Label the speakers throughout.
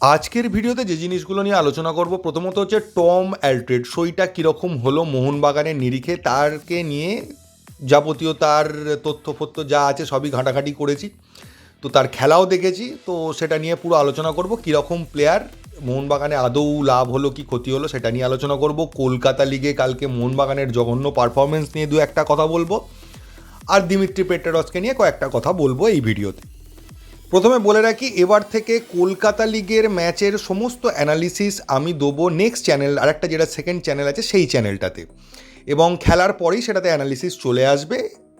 Speaker 1: আজকের ভিডিওতে যে জিনিসগুলো নিয়ে আলোচনা করব, প্রথমত হচ্ছে টম অ্যালট্রেড, সইটা কীরকম হলো মোহনবাগানের নিরিখে, তারকে নিয়ে যাবতীয় তার তথ্য ফথ্য যা আছে সবই ঘাঁটাঘাঁটি করেছি। তো তার খেলাও দেখেছি, তো সেটা নিয়ে পুরো আলোচনা করব, কীরকম প্লেয়ার মোহনবাগানে আদৌ লাভ হলো কি ক্ষতি হলো সেটা নিয়ে আলোচনা করব। কলকাতা লিগে কালকে মোহনবাগানের জঘন্য পারফরমেন্স নিয়ে দু একটা কথা বলব। আর দিমিত্রি পেট্টারসকে নিয়ে কয়েকটা কথা বলব এই ভিডিওতে। প্রথমে বলে রাখি, এবার থেকে কলকাতা লিগের ম্যাচের সমস্ত অ্যানালিসিস আমি দেবো নেক্সট চ্যানেল আর একটা যেটা সেকেন্ড চ্যানেল আছে সেই চ্যানেলটাতে এবং খেলার পরেই সেটাতে অ্যানালিসিস চলে আসবে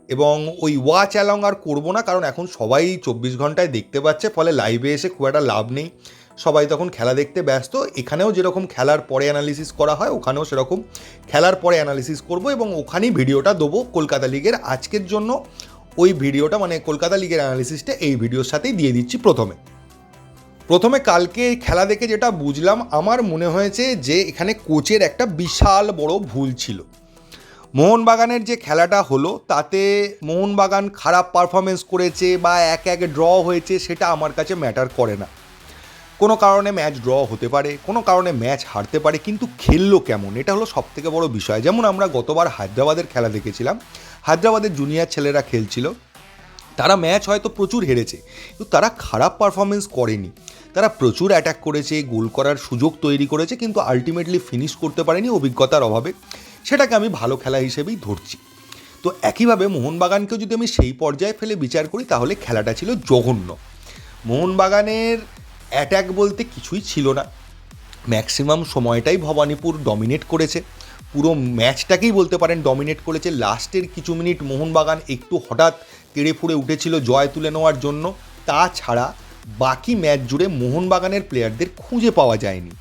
Speaker 1: এবং ওই ওয়াচ অ্যালং আর করব না, কারণ এখন সবাই চব্বিশ ঘন্টায় দেখতে পাচ্ছে, ফলে লাইভে এসে খুব একটা লাভ নেই। সবাই তখন খেলা দেখতে ব্যস্ত, এখানেও যেরকম খেলার পরে অ্যানালিসিস করা হয়, ওখানেও সেরকম খেলার পরে অ্যানালিসিস করব এবং ওখানেই ভিডিওটা দেবো কলকাতা লিগের আজকের জন্য। ওই ভিডিওটা মানে কলকাতা লিগের অ্যানালিসিসটা এই ভিডিওর সাথেই দিয়ে দিচ্ছি প্রথমে। প্রথমে কালকে খেলা দেখে যেটা বুঝলাম, আমার মনে হয়েছে যে এখানে কোচের একটা বিশাল বড় ভুল ছিল। মোহনবাগানের যে খেলাটা হলো, তাতে মোহনবাগান খারাপ পারফরমেন্স করেছে বা এক এক ড্র হয়েছে, সেটা আমার কাছে ম্যাটার করে না। কোনো কারণে ম্যাচ ড্র হতে পারে, কোনো কারণে ম্যাচ হারতে পারে, কিন্তু খেললো কেমন? এটা হলো সবথেকে বড় বিষয়। যেমন আমরা গতবার হায়দ্রাবাদের খেলা দেখেছিলাম হায়দ্রাবাদের জুনিয়র ছেলেরা খেলছিল। তারা ম্যাচ হয়তো প্রচুর হেরেছে, কিন্তু তারা খারাপ পারফরমেন্স করেনি। তারা প্রচুর অ্যাটাক করেছে, গোল করার সুযোগ তৈরি করেছে, কিন্তু আলটিমেটলি ফিনিশ করতে পারেনি অভিজ্ঞতার অভাবে। সেটাকে আমি ভালো খেলা হিসেবেই ধরছি। তো একইভাবে মোহনবাগানকেও যদি আমি সেই পর্যায়ে ফেলে বিচার করি, তাহলে খেলাটা ছিল জঘন্য। মোহনবাগানের অ্যাট্যাক বলতে কিছুই ছিল না। ম্যাক্সিমাম সময়টাই ভবানীপুর ডমিনেট করেছে। পুরো ম্যাচটাকেই বলতে পারেন ডমিনেট করেছে। লাস্টের কিছু মিনিট মোহনবাগান একটু হঠাৎ তেড়ে ফুড়ে উঠেছিল জয় তুলে নেওয়ার জন্য। তাছাড়া বাকি ম্যাচ জুড়ে মোহনবাগানের প্লেয়ারদের খুঁজে পাওয়া যায়নি।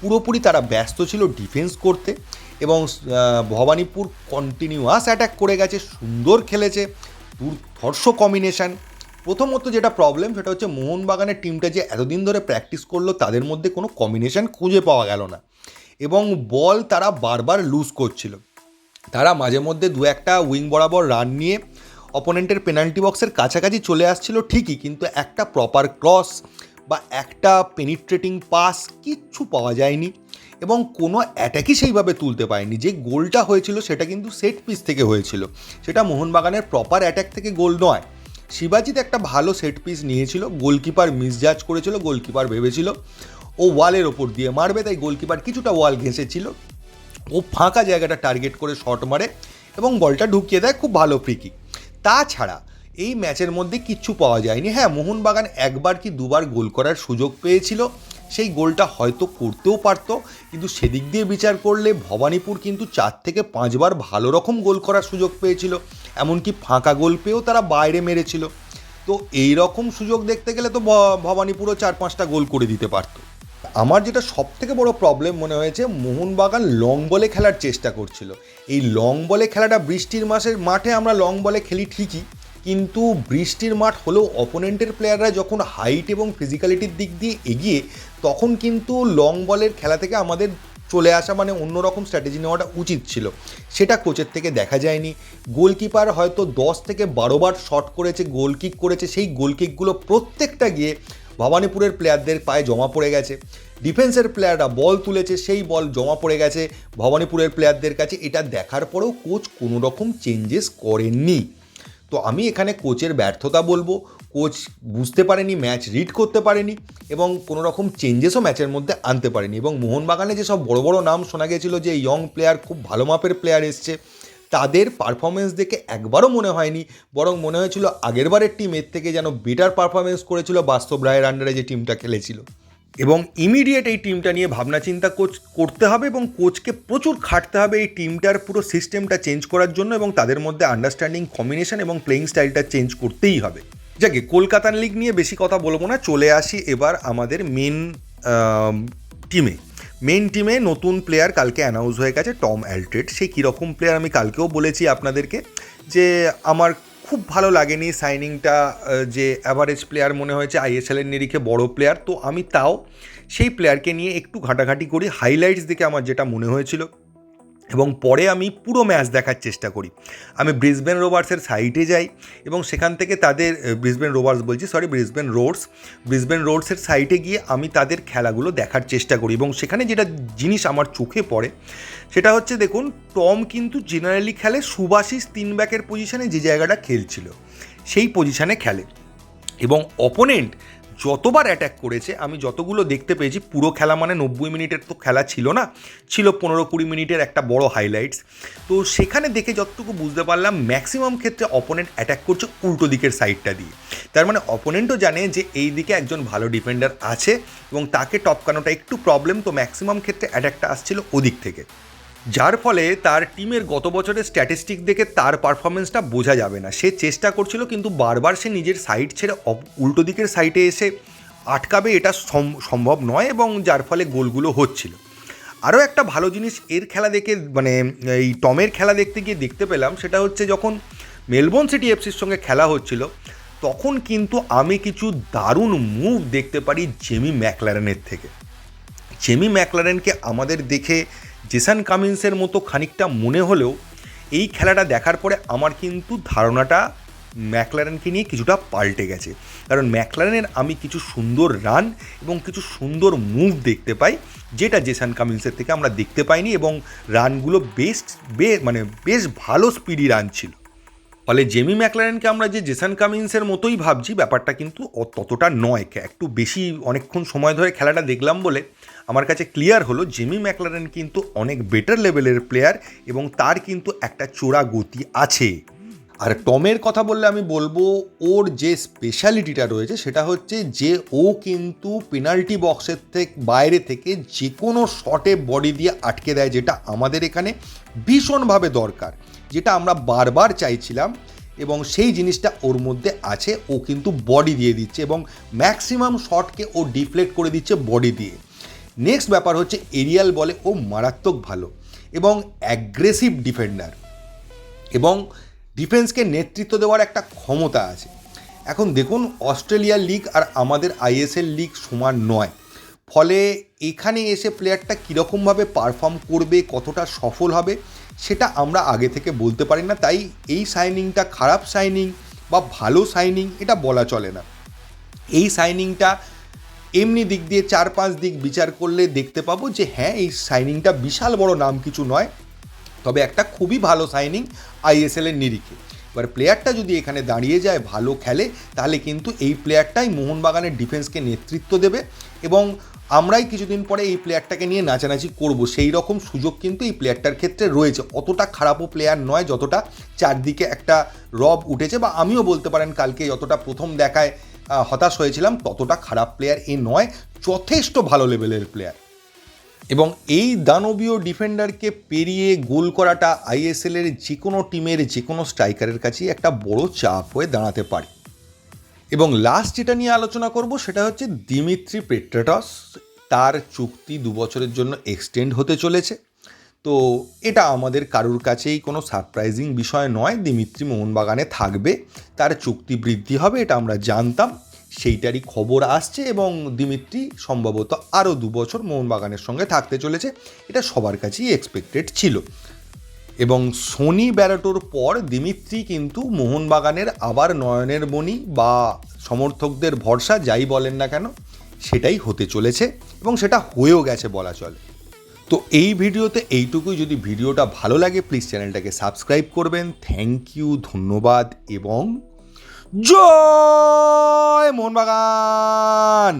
Speaker 1: পুরোপুরি তারা ব্যস্ত ছিল ডিফেন্স করতে এবং ভবানীপুর কন্টিনিউয়াস অ্যাটাক করে গেছে, সুন্দর খেলেছে, দুর্ধর্ষ কম্বিনেশান প্রথমত যেটা প্রবলেম সেটা হচ্ছে মোহনবাগানের টিমটা যে এতদিন ধরে প্র্যাকটিস করল, তাদের মধ্যে কোনো কম্বিনেশান খুঁজে পাওয়া গেল না। এবং বল তারা বারবার লুজ করছিল। তারা মাঝে মধ্যে দু একটা উইং বরাবর রান নিয়ে অপোনেন্টের পেনাল্টি বক্সের কাছাকাছি চলে আসছিল ঠিকই, কিন্তু একটা প্রপার ক্রস বা একটা পেনিট্রেটিং পাস কিচ্ছু পাওয়া যায়নি এবং কোনো অ্যাটাকই সেইভাবে তুলতে পারেনি। যে গোলটা হয়েছিল সেটা কিন্তু সেট পিস থেকে হয়েছিল। সেটা মোহনবাগানের প্রপার অ্যাটাক থেকে গোল নয়। শিবাজিৎ একটা ভালো সেট পিস নিয়েছিল গোলকিপার মিসজাজ করেছিল গোলকিপার ভেবেছিল। ও ওয়ালের ওপর দিয়ে মারবে, তাই গোলকিপার কিছুটা ওয়াল ঘেঁষেছিল। ও ফাঁকা জায়গাটা টার্গেট করে শট মারে এবং বলটা ঢুকিয়ে দেয় খুব ভালো ফ্রিকি তাছাড়া এই ম্যাচের মধ্যে কিচ্ছু পাওয়া যায়নি। হ্যাঁ মোহনবাগান একবার কি দুবার গোল করার সুযোগ পেয়েছিল, সেই গোলটা হয়তো করতেও পারতো, কিন্তু সেদিক দিয়ে বিচার করলে ভবানীপুর কিন্তু চার থেকে পাঁচবার ভালো রকম গোল করার সুযোগ পেয়েছিল, এমনকি ফাঁকা গোল পেয়েও তারা বাইরে মেরেছিল। তো এই রকম সুযোগ দেখতে গেলে তো ভবানীপুরও চার পাঁচটা গোল করে দিতে পারতো। আমার যেটা সব থেকে বড় প্রবলেম মনে হয়েছে, মোহনবাগান লং বলে খেলার চেষ্টা করছিল। এই লং বলে খেলাটা বৃষ্টির মাসের মাঠে আমরা লং বলে খেলি ঠিকই, কিন্তু বৃষ্টির মাঠ হলেও অপোনেন্টের প্লেয়াররা যখন হাইট এবং ফিজিক্যালিটির দিক দিয়ে এগিয়ে, তখন কিন্তু লং বলের খেলা থেকে আমাদের চলে আসা মানে অন্যরকম স্ট্র্যাটেজি নেওয়াটা উচিত ছিল। সেটা কোচের থেকে দেখা যায়নি। গোলকিপার হয়তো দশ থেকে বারোবার শট করেছে গোল কিক করেছে, সেই গোল কিকগুলো প্রত্যেকটা গিয়ে ভবানীপুরের প্লেয়ারদের পায়ে জমা পড়ে গেছে। ডিফেন্সের প্লেয়াররা বল তুলেছে, সেই বল জমা পড়ে গেছে। ভবানীপুরের প্লেয়ারদের কাছে এটা দেখার পরেও কোচ কোনো রকম চেঞ্জেস করেননি। তো আমি এখানে কোচের ব্যর্থতা বলব। কোচ বুঝতে পারেনি ম্যাচ রিড করতে পারেনি এবং কোনো রকম চেঞ্জেসও ম্যাচের মধ্যে আনতে পারেনি। এবং মোহনবাগানে যেসব বড় বড় নাম শোনা গেছিল যে ইয়ং প্লেয়ার খুব ভালো মাপের প্লেয়ার এসছে তাদের পারফরমেন্স দেখে একবারও মনে হয়নি, বরং মনে হয়েছিল আগেরবারের টিম এর থেকে যেন বেটার পারফরমেন্স করেছিল বাস্তব রায়ের আন্ডারে যে টিমটা খেলেছিল। এবং ইমিডিয়েট এই টিমটা নিয়ে ভাবনা চিন্তা কোচ করতে হবে এবং কোচকে প্রচুর খাটতে হবে এই টিমটার পুরো সিস্টেমটা চেঞ্জ করার জন্য এবং তাদের মধ্যে আন্ডারস্ট্যান্ডিং কম্বিনেশন এবং প্লেয়িং স্টাইলটা চেঞ্জ করতেই হবে। যাকে কলকাতার লিগ নিয়ে বেশি কথা বলব না, চলে আসি এবার আমাদের মেন টিমে মেন টিমে নতুন প্লেয়ার কালকে অ্যানাউন্স হয়ে গেছে টম অ্যালট্রেড সে কীরকম প্লেয়ার আমি কালকেও বলেছি আপনাদেরকে যে আমার খুব ভালো লাগেনি সাইনিংটা যে অ্যাভারেজ প্লেয়ার মনে হয়েছে আইএসএলের নিরিখে বড় প্লেয়ার তো আমি তাও সেই প্লেয়ারকে নিয়ে একটু ঘাটাঘাটি করি হাইলাইটস দেখে আমার যেটা মনে হয়েছিল। এবং পরে আমি পুরো ম্যাচ দেখার চেষ্টা করি। আমি ব্রিসবেন রোভার্সের সাইটে যাই এবং সেখান থেকে তাদের ব্রিসবেন রোভার্স বলছি সরি ব্রিসবেন রোডস ব্রিসবেন রোডসের সাইটে গিয়ে আমি তাদের খেলাগুলো দেখার চেষ্টা করি এবং সেখানে যেটা জিনিস আমার চোখে পড়ে সেটা হচ্ছে দেখুন টম কিন্তু জেনারেলি খেলে সুভাশিস তিন ব্যাকের পজিশানে যে জায়গাটা খেলছিল, সেই পজিশানে খেলে এবং অপোনেন্ট যতবার অ্যাটাক করেছে, আমি যতগুলো দেখতে পেয়েছি, পুরো খেলা মানে নব্বই মিনিটের তো খেলা ছিল না, ছিল পনেরো কুড়ি মিনিটের একটা বড় হাইলাইটস তো সেখানে দেখে যতটুকু বুঝতে পারলাম ম্যাক্সিমাম ক্ষেত্রে অপোনেন্ট অ্যাটাক করছে উল্টো দিকের সাইডটা দিয়ে। তার মানে অপোনেন্টও জানে যে এই দিকে একজন ভালো ডিফেন্ডার আছে এবং তাকে টপকানোটা একটু প্রবলেম তো ম্যাক্সিমাম ক্ষেত্রে অ্যাটাকটা আসছিল ওদিক থেকে। যার ফলে তার টিমের গত বছরের স্ট্যাটিস্টিক দেখে তার পারফরমেন্সটা বোঝা যাবে না। সে চেষ্টা করছিল, কিন্তু বারবার সে নিজের সাইড ছেড়ে উল্টো দিকের সাইডে এসে আটকাবে এটা সম- সম্ভব নয় এবং যার ফলে গোলগুলো হচ্ছিল। আরও একটা ভালো জিনিস এর খেলা দেখে মানে এই টমের খেলা দেখতে গিয়ে দেখতে পেলাম, সেটা হচ্ছে যখন মেলবোর্ন সিটি এফসির সঙ্গে খেলা হচ্ছিল, তখন কিন্তু আমি কিছু দারুণ মুভ দেখতে পারি জেমি ম্যাকলারেনের থেকে। জেমি ম্যাকলারেনকে আমাদের দেখে জেসান কামিন্সের মতো খানিকটা মনে হলেও এই খেলাটা দেখার পরে আমার কিন্তু ধারণাটা ম্যাকলারেনকে নিয়ে কিছুটা পাল্টে গেছে। কারণ ম্যাকলারেনের আমি কিছু সুন্দর রান এবং কিছু সুন্দর মুভ দেখতে পাই, যেটা জেসান কামিন্সের থেকে আমরা দেখতে পাইনি এবং রানগুলো বেশ, বে মানে বেশ ভালো স্পিডি রান ছিল। ফলে জেমি ম্যাকলারেনকে আমরা যে জেসান কামিন্সের মতোই ভাবছি, ব্যাপারটা কিন্তু ততটা নয়। একটু বেশি অনেকক্ষণ সময় ধরে খেলাটা দেখলাম বলে আমার কাছে ক্লিয়ার হলো, জেমি ম্যাকলারেন কিন্তু অনেক বেটার লেভেলের প্লেয়ার এবং তার কিন্তু একটা চোরা গতি আছে। আর টমের কথা বললে আমি বলব, ওর যে স্পেশালিটিটা রয়েছে সেটা হচ্ছে যে ও কিন্তু পেনাল্টি বক্সের থেকে, বাইরে থেকে যে কোনো শটে বডি দিয়ে আটকে দেয়, যেটা আমাদের এখানে ভীষণভাবে দরকার। যেটা আমরা বারবার চাইছিলাম এবং সেই জিনিসটা ওর মধ্যে আছে, ও কিন্তু বডি দিয়ে দিচ্ছে এবং ম্যাক্সিমাম শটকে ও ডিফ্লেক্ট করে দিচ্ছে বডি দিয়ে। নেক্সট ব্যাপার হচ্ছে এরিয়াল বলে ও মারাত্মক ভালো এবং অ্যাগ্রেসিভ ডিফেন্ডার এবং ডিফেন্সকে নেতৃত্ব দেওয়ার একটা ক্ষমতা আছে। এখন দেখুন অস্ট্রেলিয়ার লিগ আর আমাদের আইএসএল লিগ সমান নয়। ফলে এখানে এসে প্লেয়ারটা কীরকমভাবে পারফর্ম করবে, কতটা সফল হবে, সেটা আমরা আগে থেকে বলতে পারি না। তাই এই সাইনিংটা খারাপ সাইনিং বা ভালো সাইনিং এটা বলা চলে না। এই সাইনিংটা এমনি দিক দিয়ে চার পাঁচ দিক বিচার করলে দেখতে পাবো যে হ্যাঁ এই সাইনিংটা বিশাল বড় নাম কিছু নয়। তবে একটা খুবই ভালো সাইনিং আইএসএলের নিরিখে। এবার প্লেয়ারটা যদি এখানে দাঁড়িয়ে যায়, ভালো খেলে, তাহলে কিন্তু এই প্লেয়ারটাই মোহনবাগানের ডিফেন্সকে নেতৃত্ব দেবে এবং আমরাই কিছুদিন পরে এই প্লেয়ারটাকে নিয়ে নাচানাচি করব। সেই রকম সুযোগ কিন্তু এই প্লেয়ারটার ক্ষেত্রে রয়েছে। অতটা খারাপও প্লেয়ার নয়, যতটা চারদিকে একটা রব উঠেছে বা আমিও বলতে পারেন কালকে যতটা প্রথম দেখায় হতাশ হয়েছিলাম, ততটা খারাপ প্লেয়ার এ নয়, যথেষ্ট ভালো লেভেলের প্লেয়ার এবং এই দানবীয় ডিফেন্ডারকে পেরিয়ে গোল করাটা আইএসএলের যে কোনো টিমের যে কোনো স্ট্রাইকারের কাছেই একটা বড় চাপ হয়ে দাঁড়াতে পারে। এবং লাস্ট যেটা নিয়ে আলোচনা করব সেটা হচ্ছে দিমিত্রি পেট্রাটস। তার চুক্তি দু বছরের জন্য এক্সটেন্ড হতে চলেছে। তো এটা আমাদের কারুর কাছেই কোনো সারপ্রাইজিং বিষয় নয়। দিমিত্রি মোহনবাগানে থাকবে, তার চুক্তি বৃদ্ধি হবে, এটা আমরা জানতাম। সেইটারই খবর আসছে এবং দিমিত্রি সম্ভবত আরও দু বছর মোহনবাগানের সঙ্গে থাকতে চলেছে। এটা সবার কাছেই এক্সপেক্টেড ছিল। এবং সোনি ব্যারাটোর পর দিমিত্রি কিন্তু মোহনবাগানের আবার নয়নের মণি বা সমর্থকদের ভরসা যাই বলেন না কেন, সেটাই হতে চলেছে এবং সেটা হয়েও গেছে বলা চলে। তো এই ভিডিওতে এইটুকুই। যদি ভিডিওটা ভালো লাগে প্লিজ চ্যানেলটাকে সাবস্ক্রাইব করবেন। থ্যাংক ইউ ধন্যবাদ এবং জয় মোহনবাগান